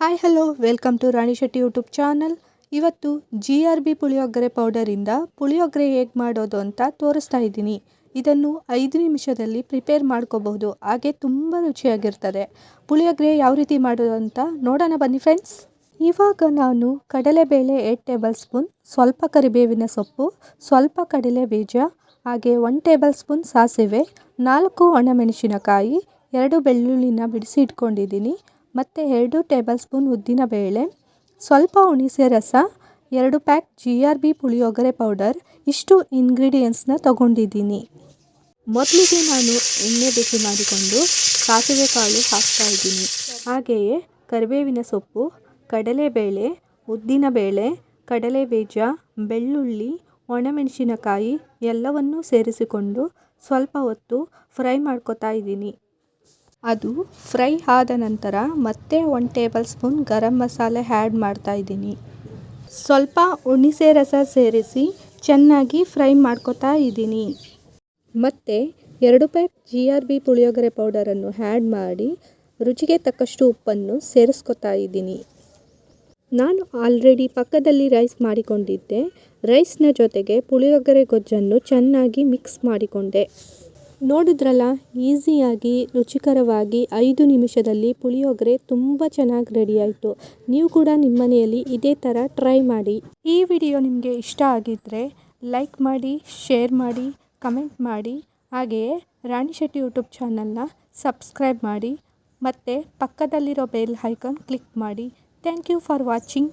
Hi hello welcome to Rani Shetty YouTube channel ಇವತ್ತು G R B puliyogare ಪೌಡರಿಂದ ಪುಳಿಯೋಗರೆ ಹೇಗೆ ಮಾಡೋದು ಅಂತ ತೋರಿಸ್ತಾ ಇದ್ದೀನಿ. ಇದನ್ನು ಐದು ನಿಮಿಷದಲ್ಲಿ ಪ್ರಿಪೇರ್ ಮಾಡ್ಕೋಬಹುದು. ಹಾಗೆ ತುಂಬ ರುಚಿಯಾಗಿರ್ತದೆ. ಪುಳಿಯೋಗರೆ ಯಾವ ರೀತಿ ಮಾಡೋದು ಅಂತ ನೋಡೋಣ ಬನ್ನಿ ಫ್ರೆಂಡ್ಸ್ ಇವಾಗ ನಾನು ಕಡಲೆಬೇಳೆ ಏಟ್ ಟೇಬಲ್ ಸ್ಪೂನ್ ಸ್ವಲ್ಪ ಕರಿಬೇವಿನ ಸೊಪ್ಪು, ಸ್ವಲ್ಪ ಕಡಲೆ ಬೀಜ, ಹಾಗೆ ಒನ್ ಟೇಬಲ್ ಸ್ಪೂನ್ ಸಾಸಿವೆ, ನಾಲ್ಕು ಒಣಮೆಣಸಿನಕಾಯಿ ಎರಡು ಬೆಳ್ಳುಳ್ಳಿನ ಬಿಡಿಸಿ ಇಟ್ಕೊಂಡಿದ್ದೀನಿ. ಮತ್ತು ಎರಡು ಟೇಬಲ್ ಸ್ಪೂನ್ ಉದ್ದಿನ ಬೇಳೆ, ಸ್ವಲ್ಪ ಹುಣಿಸೆ ರಸ, ಎರಡು pack G R B puliyogare powder, ಇಷ್ಟು ಇಂಗ್ರೀಡಿಯೆಂಟ್ಸ್ನ ತಗೊಂಡಿದ್ದೀನಿ. ಮೊದಲಿಗೆ ನಾನು ಎಣ್ಣೆ ಬಿಸಿ ಮಾಡಿಕೊಂಡು ಸಾಸಿವೆ ಕಾಳು ಹಾಕ್ತಾ ಇದ್ದೀನಿ. ಹಾಗೆಯೇ ಕರಿಬೇವಿನ ಸೊಪ್ಪು, ಕಡಲೆಬೇಳೆ ಉದ್ದಿನಬೇಳೆ ಕಡಲೆ ಬೀಜ ಬೆಳ್ಳುಳ್ಳಿ, ಒಣಮೆಣಸಿನಕಾಯಿ ಎಲ್ಲವನ್ನೂ ಸೇರಿಸಿಕೊಂಡು ಸ್ವಲ್ಪ ಹೊತ್ತು ಫ್ರೈ ಮಾಡ್ಕೋತಾ ಇದ್ದೀನಿ. ಅದು ಫ್ರೈ ಆದ ನಂತರ ಮತ್ತೆ one table spoon garam masala add ಮಾಡ್ತಾ ಇದ್ದೀನಿ. ಸ್ವಲ್ಪ ಹುಣಿಸೆ ರಸ ಸೇರಿಸಿ ಚೆನ್ನಾಗಿ ಫ್ರೈ ಮಾಡ್ಕೊತಾ ಇದ್ದೀನಿ. ಮತ್ತೆ ಎರಡು pack G R B puliyogare ಪೌಡರನ್ನು add ಮಾಡಿ ರುಚಿಗೆ ತಕ್ಕಷ್ಟು ಉಪ್ಪನ್ನು ಸೇರಿಸ್ಕೊತಾ ಇದ್ದೀನಿ. ನಾನು ಆಲ್ರೆಡಿ ಪಕ್ಕದಲ್ಲಿ ರೈಸ್ ಮಾಡಿಕೊಂಡಿದ್ದೆ. ರೈಸ್ನ ಜೊತೆಗೆ ಪುಳಿಯೋಗರೆ ಗೊಜ್ಜನ್ನು ಚೆನ್ನಾಗಿ ಮಿಕ್ಸ್ ಮಾಡಿಕೊಂಡೆ. ನೋಡಿದ್ರಲ್ಲ, ಈಸಿಯಾಗಿ, ರುಚಿಕರವಾಗಿ ಐದು ನಿಮಿಷದಲ್ಲಿ ಪುಳಿಯೋಗರೆ ತುಂಬ ಚೆನ್ನಾಗಿ ರೆಡಿ ಆಯಿತು ನೀವು ಕೂಡ ನಿಮ್ಮ ಮನೆಯಲ್ಲಿ ಇದೇ ಥರ ಟ್ರೈ ಮಾಡಿ. ಈ ವಿಡಿಯೋ ನಿಮಗೆ ಇಷ್ಟ ಆಗಿದ್ದರೆ ಲೈಕ್ ಮಾಡಿ, ಶೇರ್ ಮಾಡಿ, ಕಮೆಂಟ್ ಮಾಡಿ. ಹಾಗೆಯೇ ರಾಣಿ ಶೆಟ್ಟಿ ಯೂಟ್ಯೂಬ್ ಚಾನಲ್ನ ಸಬ್ಸ್ಕ್ರೈಬ್ ಮಾಡಿ. ಮತ್ತು ಪಕ್ಕದಲ್ಲಿರೋ ಬೆಲ್ ಐಕಾನ್ ಕ್ಲಿಕ್ ಮಾಡಿ. Thank you for watching.